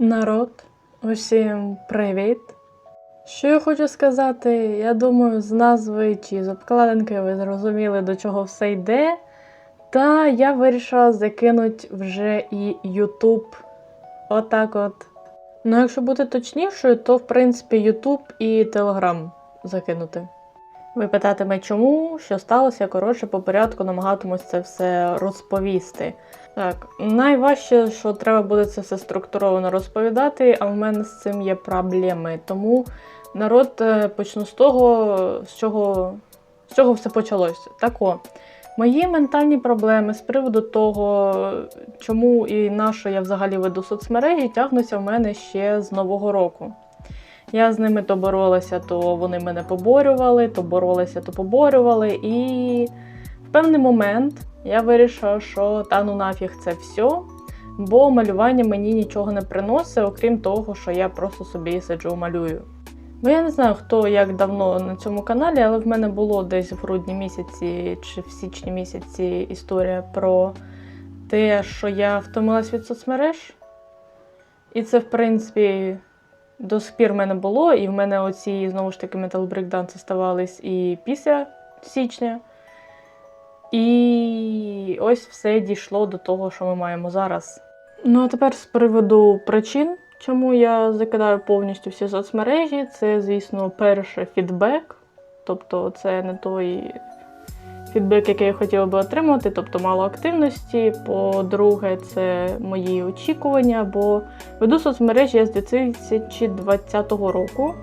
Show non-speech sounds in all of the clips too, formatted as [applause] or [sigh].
Народ, усім привіт! Що я хочу сказати? Я думаю, з назви чи з обкладинки ви зрозуміли, до чого все йде. Та я вирішила закинути вже і YouTube. Отак от. Ну, якщо бути точнішою, то в принципі YouTube і Telegram закинути. Ви питатиме, чому, що сталося, коротше, по порядку намагатимусь це все розповісти. Так, найважче, що треба буде це все структуровано розповідати, а в мене з цим є проблеми. Тому народ е, почну з того, з чого, з чого все почалося. Так о, мої ментальні проблеми з приводу того, чому і на що я взагалі веду соцмережі, тягнуться в мене ще з Нового року. Я з ними то боролася, то вони мене поборювали, то боролися, то поборювали. І в певний момент я вирішила, що та ну нафіг це все, бо малювання мені нічого не приносить, окрім того, що я просто собі сиджу малюю. Бо я не знаю, хто як давно на цьому каналі, але в мене було десь в грудні місяці чи в січні місяці історія про те, що я втомилась від соцмереж. І це, в принципі, до сих пір в мене було, і в мене оці знову ж таки Breakdance ставались і після січня. І ось все дійшло до того, що ми маємо зараз. Ну а тепер з приводу причин, чому я закидаю повністю всі соцмережі, це, звісно, перше фідбек. Тобто, це не той фідбек, який я хотіла би отримати, тобто мало активності. По-друге, це мої очікування, бо веду соцмережі я з 2020 року.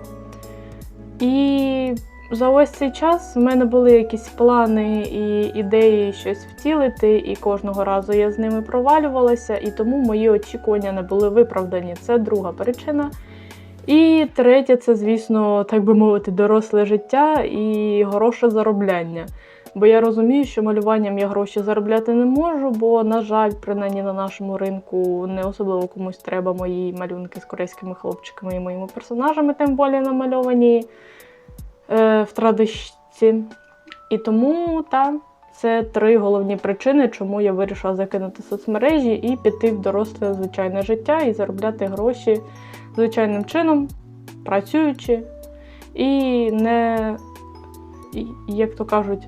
І за ось цей час в мене були якісь плани і ідеї щось втілити, і кожного разу я з ними провалювалася, і тому мої очікування не були виправдані. Це друга причина. І третє, це, звісно, так би мовити, доросле життя і гроше заробляння. Бо я розумію, що малюванням я гроші заробляти не можу, бо, на жаль, принаймні на нашому ринку не особливо комусь треба мої малюнки з корейськими хлопчиками і моїми персонажами, тим більше намальовані е, в традичці. І тому та, це три головні причини, чому я вирішила закинути соцмережі і піти в доросле звичайне життя і заробляти гроші звичайним чином, працюючи, і не, як то кажуть,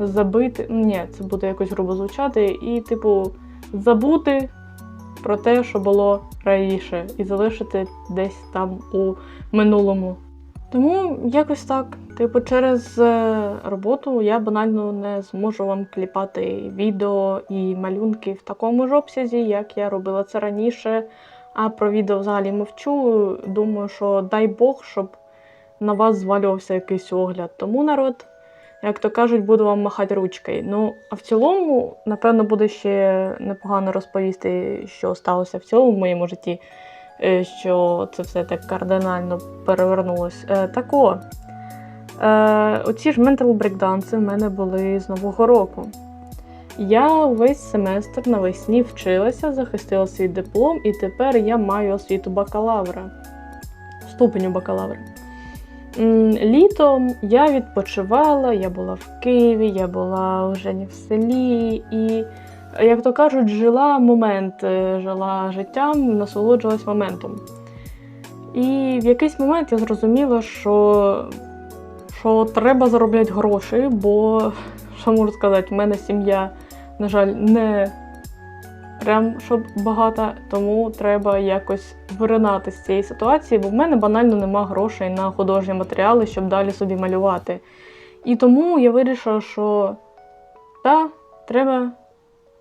забити. Ні, це буде якось грубо звучати, і, типу, забути про те, що було раніше, і залишити десь там у минулому. Тому якось так. Типу, через е, роботу я банально не зможу вам кліпати відео і малюнки в такому ж обсязі, як я робила це раніше. А про відео взагалі мовчу. Думаю, що дай Бог, щоб на вас звалювався якийсь огляд. Тому народ, як то кажуть, буду вам махати ручкою. Ну, а в цілому, напевно, буде ще непогано розповісти, що сталося в цілому в моєму житті, е, що це все так кардинально перевернулось. Е, Так о, е, оці ж ментал брейкданси в мене були з Нового року. Я весь семестр навесні вчилася, захистила свій диплом, і тепер я маю освіту бакалавра, ступеню бакалавра. Літом я відпочивала, я була в Києві, я була вже не в селі, і, як то кажуть, жила момент, е, жила життям, насолоджувалась моментом. І в якийсь момент я зрозуміла, що, що треба заробляти гроші, бо, що можу сказати, в мене сім'я, на жаль, не прям щоб багата, тому треба якось виринати з цієї ситуації, бо в мене банально нема грошей на художні матеріали, щоб далі собі малювати. І тому я вирішила, що та, треба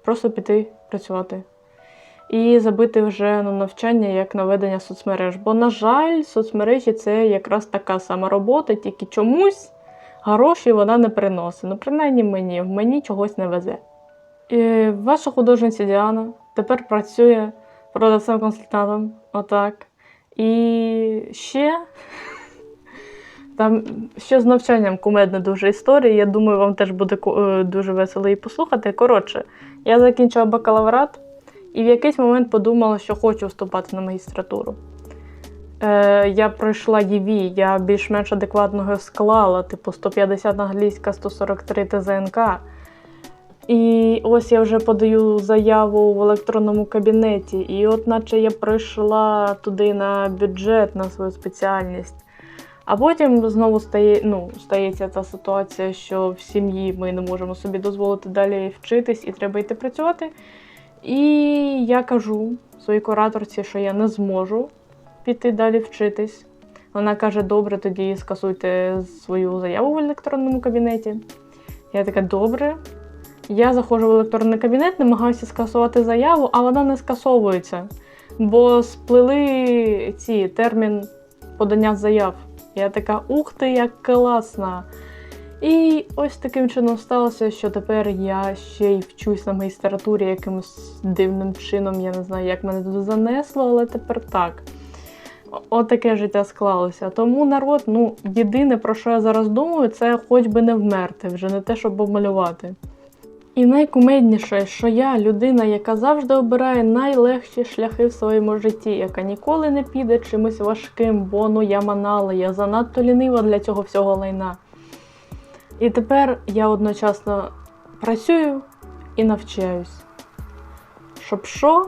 просто піти працювати. І забити вже на навчання як на ведення соцмереж. Бо, на жаль, соцмережі це якраз така сама робота, тільки чомусь гроші вона не приносить. Ну, принаймні мені, в мені чогось не везе. І ваша художниця Діана тепер працює продавцем-консультантом. Отак. І ще там ще з навчанням кумедна дуже історія. Я думаю, вам теж буде е, дуже весело її послухати. Коротше, я закінчила бакалаврат і в якийсь момент подумала, що хочу вступати на магістратуру. Е, я пройшла ЄВІ, я більш-менш адекватно його склала, типу 150 англійська, 143 ТЗНК. І ось я вже подаю заяву в електронному кабінеті, і от наче я прийшла туди на бюджет на свою спеціальність. А потім знову стає, ну, стається та ситуація, що в сім'ї ми не можемо собі дозволити далі вчитись і треба йти працювати. І я кажу своїй кураторці, що я не зможу піти далі вчитись. Вона каже: добре, тоді скасуйте свою заяву в електронному кабінеті. Я така, добре. Я заходжу в електронний кабінет, намагаюся скасувати заяву, а вона не скасовується. Бо сплили ці термін подання заяв. Я така, ух ти, як класно! І ось таким чином сталося, що тепер я ще й вчусь на магістратурі якимось дивним чином. Я не знаю, як мене туди занесло, але тепер так. Отаке життя склалося. Тому народ, ну, єдине, про що я зараз думаю, це хоч би не вмерти, вже не те, щоб обмалювати. І найкумедніше, що я людина, яка завжди обирає найлегші шляхи в своєму житті, яка ніколи не піде чимось важким, бо ну я манала, я занадто лінива для цього всього лайна. І тепер я одночасно працюю і навчаюсь. Щоб що?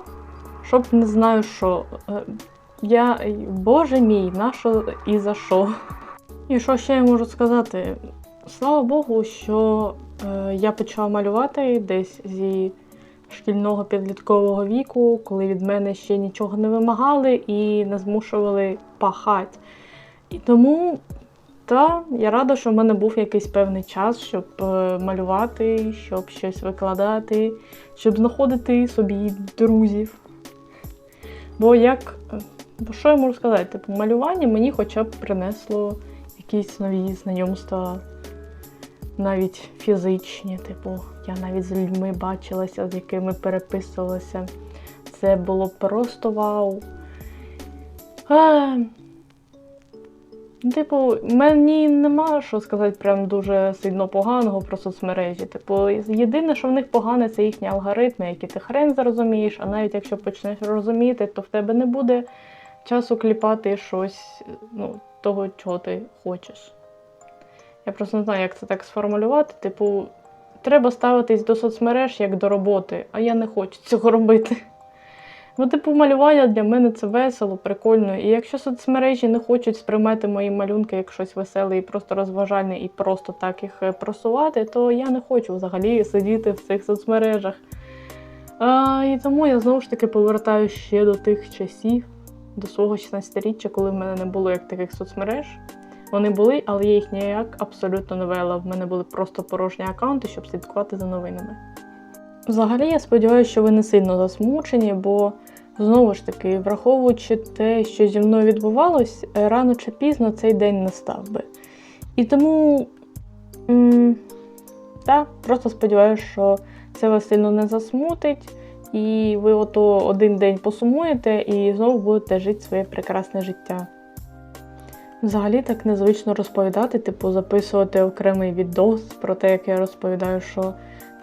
Щоб не знаю що. Е, Я, боже мій, на і за що. І що ще я можу сказати? Слава Богу, що я почала малювати десь зі шкільного підліткового віку, коли від мене ще нічого не вимагали і не змушували пахати. І тому та я рада, що в мене був якийсь певний час, щоб е, малювати, щоб щось викладати, щоб знаходити собі друзів. Бо як. е, Бо що я можу сказати? Типу, малювання мені хоча б принесло якісь нові знайомства, навіть фізичні. Типу, я навіть з людьми бачилася, з якими переписувалася. Це було просто вау. А, Типу, мені нема що сказати прям дуже сильно поганого про соцмережі. Типу, єдине, що в них погане, це їхні алгоритми, які ти хрен зрозумієш, а навіть якщо почнеш розуміти, то в тебе не буде часу кліпати щось ну, того, чого ти хочеш. Я просто не знаю, як це так сформулювати. Типу, треба ставитись до соцмереж як до роботи, а я не хочу цього робити. Ну, типу, малювання для мене це весело, прикольно. І якщо соцмережі не хочуть сприймати мої малюнки як щось веселе і просто розважальне, і просто так їх е, просувати, то я не хочу взагалі сидіти в цих соцмережах. А, і тому я знову ж таки повертаю ще до тих часів, до свого 16-річчя, коли в мене не було як таких соцмереж. Вони були, але я їх ніяк абсолютно не вела. В мене були просто порожні аккаунти, щоб слідкувати за новинами. Взагалі, я сподіваюся, що ви не сильно засмучені, бо знову ж таки, враховуючи те, що зі мною відбувалось, рано чи пізно цей день настав би. І тому, та, просто сподіваюся, що це вас сильно не засмутить, і ви ото один день посумуєте і знову будете жити своє прекрасне життя. Взагалі так незвично розповідати, типу записувати окремий відос про те, як я розповідаю, що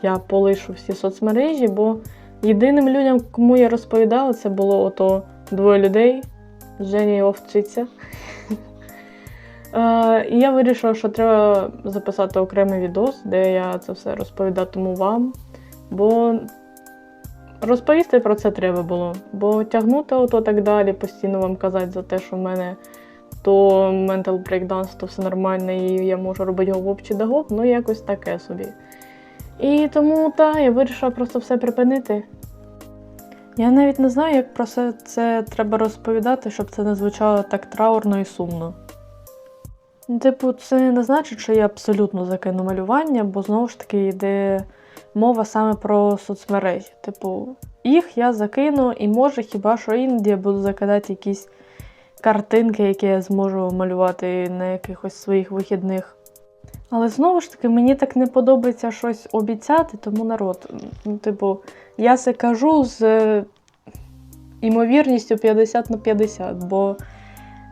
я полишу всі соцмережі, бо єдиним людям, кому я розповідала, це було ото двоє людей, Женя і Овчиця. [laughs] І я вирішила, що треба записати окремий відос, де я це все розповідатиму вам. Бо розповісти про це треба було. Бо тягнути ото так далі, постійно вам казати за те, що в мене то mental breakdown, то все нормально, і я можу робити гоп чи да гоп, ну якось таке собі. І тому та, я вирішила просто все припинити. Я навіть не знаю, як про все це треба розповідати, щоб це не звучало так траурно і сумно. Типу, це не значить, що я абсолютно закину малювання, бо знову ж таки йде мова саме про соцмережі. Типу, їх я закину, і може хіба що іноді я буду закидати якісь картинки, які я зможу малювати на якихось своїх вихідних. Але знову ж таки, мені так не подобається щось обіцяти, тому народ. Ну, типу, я це кажу з е, імовірністю 50 на 50, бо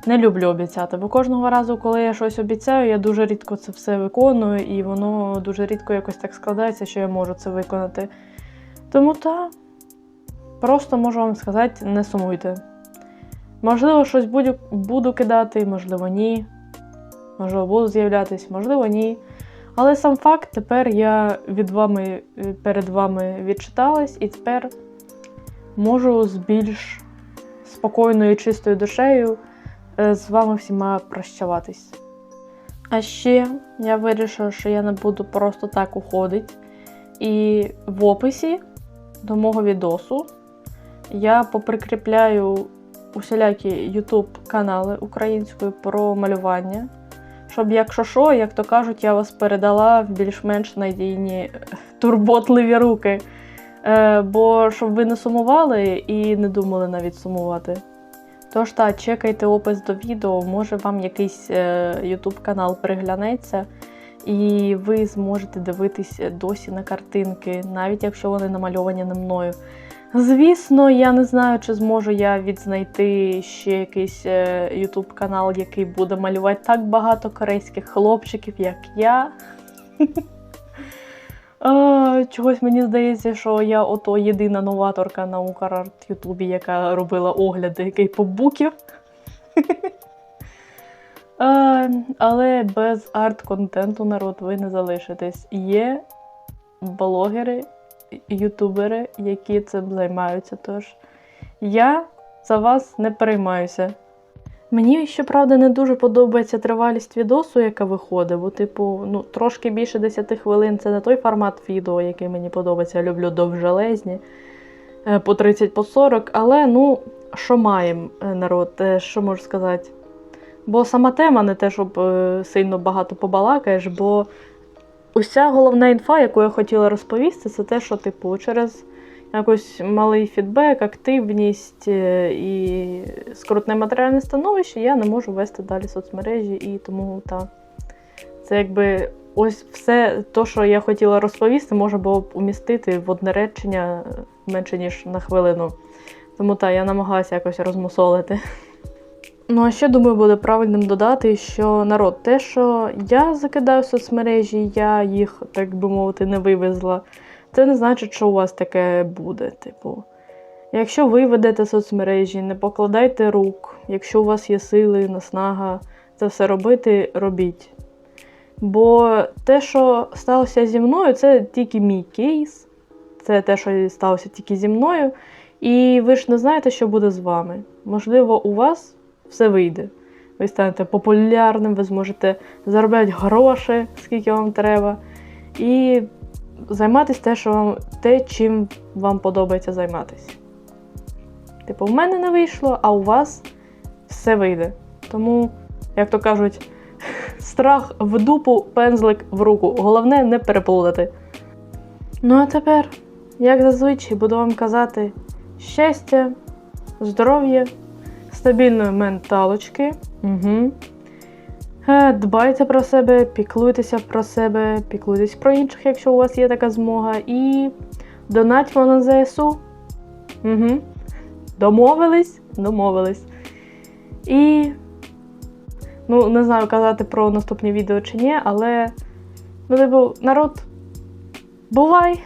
не люблю обіцяти. Бо кожного разу, коли я щось обіцяю, я дуже рідко це все виконую, і воно дуже рідко якось так складається, що я можу це виконати. Тому так, просто можу вам сказати, не сумуйте. Можливо, щось буду, буду кидати, можливо, ні. Можливо, буду з'являтись, можливо, ні. Але сам факт, тепер я від вами, е, перед вами відчиталась, і тепер можу з більш спокійною і чистою душею е, з вами всіма прощаватись. А ще я вирішила, що я не буду просто так уходити. І в описі до мого відосу я поприкріпляю усілякі YouTube канали українською про малювання. Щоб, якщо що, як то кажуть, я вас передала в більш-менш надійні е, турботливі руки. Е, бо щоб ви не сумували і не думали навіть сумувати. Тож так, чекайте опис до відео, може вам якийсь е, YouTube канал приглянеться, і ви зможете дивитись досі на картинки, навіть якщо вони намальовані не мною. Звісно, я не знаю, чи зможу я відзнайти ще якийсь е, YouTube канал, який буде малювати так багато корейських хлопчиків, як я. [laughs] Чогось мені здається, що я ото єдина новаторка на Украрт Ютубі, яка робила огляди кейпоп-буків. [laughs] Але без арт-контенту народ ви не залишитесь. Є блогери, ютубери, які цим займаються. Тож я за вас не переймаюся. Мені, щоправда, не дуже подобається тривалість відосу, яка виходить, бо, типу, ну, трошки більше 10 хвилин це не той формат відео, який мені подобається. Я люблю довжелезні е, по 30 по 40, але ну, що маємо, е, народ, е, що можу сказати? Бо сама тема не те, щоб сильно багато побалакаєш, бо уся головна інфа, яку я хотіла розповісти, це те, що, типу, через якось малий фідбек, активність е, і скрутне матеріальне становище, я не можу вести далі соцмережі, і тому та, це якби ось все те, що я хотіла розповісти, можна було б умістити в одне речення менше, ніж на хвилину. Тому так, я намагалася якось розмусолити. Ну, а ще думаю, буде правильним додати, що народ, те, що я закидаю в соцмережі, я їх, так би мовити, не вивезла. Це не значить, що у вас таке буде. Типу, якщо ви ведете соцмережі, не покладайте рук. Якщо у вас є сили, наснага це все робити, робіть. Бо те, що сталося зі мною, це тільки мій кейс. Це те, що сталося тільки зі мною. І ви ж не знаєте, що буде з вами. Можливо, у вас все вийде. Ви станете популярним, ви зможете заробляти гроші, скільки вам треба. І займатися те, що вам, те, чим вам подобається займатися. Типу, в мене не вийшло, а у вас все вийде. Тому, як то кажуть, [laughs] страх в дупу, пензлик в руку. Головне не переплутати. Ну а тепер, як зазвичай, буду вам казати щастя, здоров'я, стабільної менталочки. Угу. Дбайте про себе, піклуйтеся про себе, піклуйтесь про інших, якщо у вас є така змога. І донатьмо на ЗСУ. Угу. Домовились? Домовились. І. Ну, не знаю, казати про наступні відео чи ні, але. Ну, типу, народ, бувай!